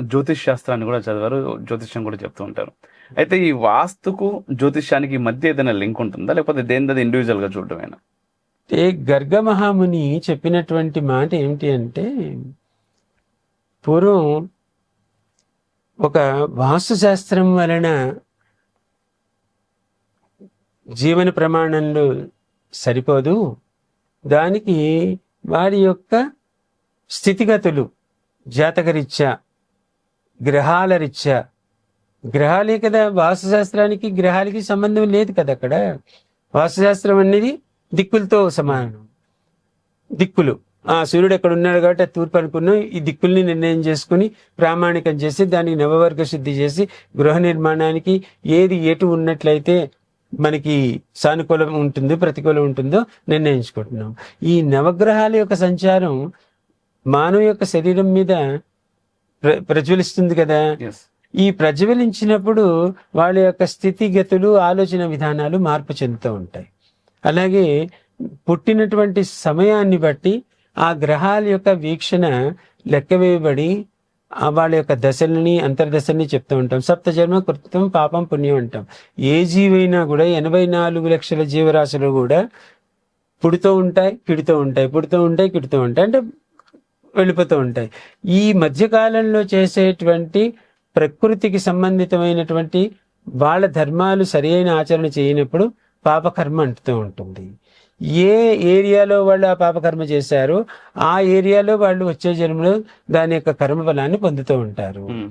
జ్యోతిష్ శాస్త్రాన్ని కూడా చదివారు జ్యోతిష్యం కూడా చెప్తూ ఉంటారు. అయితే ఈ వాస్తుకు జ్యోతిష్యానికి మధ్య ఏదైనా లింక్ ఉంటుందా? లేకపోతే దేనిది ఇండివిజువల్గా చూడటమేనా? ఏ గర్గ మహాముని చెప్పినటువంటి మాట ఏమిటి అంటే పూర్వం ఒక వాస్తుశాస్త్రం వలన జీవన ప్రమాణంలో సరిపోదు. దానికి వారి యొక్క స్థితిగతులు జాతకరీత్యా గ్రహాల రీత్యా గ్రహాలే కదా వాస్తుశాస్త్రానికి గ్రహాలకి సంబంధం లేదు కదా అక్కడ? వాస్తుశాస్త్రం అనేది దిక్కులతో సమానం. దిక్కులు. ఆ సూర్యుడు ఎక్కడ ఉన్నాడు కాబట్టి ఆ తూర్పు అనుకున్నాం. ఈ దిక్కుల్ని నిర్ణయం చేసుకుని ప్రామాణికం చేసి దానికి నవవర్గ శుద్ధి చేసి గృహ నిర్మాణానికి ఏది ఎటు ఉన్నట్లయితే మనకి సానుకూలం ఉంటుందో ప్రతికూలం ఉంటుందో నిర్ణయించుకుంటున్నాం. ఈ నవగ్రహాల యొక్క సంచారం మానవ యొక్క శరీరం మీద ప్రజ్వలిస్తుంది కదా. ఈ ప్రజ్వలించినప్పుడు వాళ్ళ యొక్క స్థితిగతులు ఆలోచన విధానాలు మార్పు చెందుతూ ఉంటాయి. అలాగే పుట్టినటువంటి సమయాన్ని బట్టి ఆ గ్రహాల యొక్క వీక్షణ లెక్క వేయబడి ఆ వాళ్ళ యొక్క దశల్ని అంతర్దశల్ని చెప్తూ ఉంటాం. సప్త జన్మ కృతం పాపం పుణ్యం అంటాం. ఏ జీవైనా కూడా ఎనభై నాలుగు లక్షల జీవరాశులు కూడా పుడుతూ ఉంటాయి కిడుతూ ఉంటాయి పుడుతూ ఉంటాయి కిడుతూ ఉంటాయి. అంటే వెళ్ళిపోతూ ఉంటాయి. ఈ మధ్యకాలంలో చేసేటువంటి ప్రకృతికి సంబంధితమైనటువంటి వాళ్ళ ధర్మాలు సరియైన ఆచరణ చేయనప్పుడు పాపకర్మ అంటుతూ ఉంటుంది. ఏ ఏరియాలో వాళ్ళు ఆ పాపకర్మ చేశారో ఆ ఏరియాలో వాళ్ళు వచ్చే జన్మలో దాని యొక్క కర్మ ఫలాన్ని పొందుతూ ఉంటారు.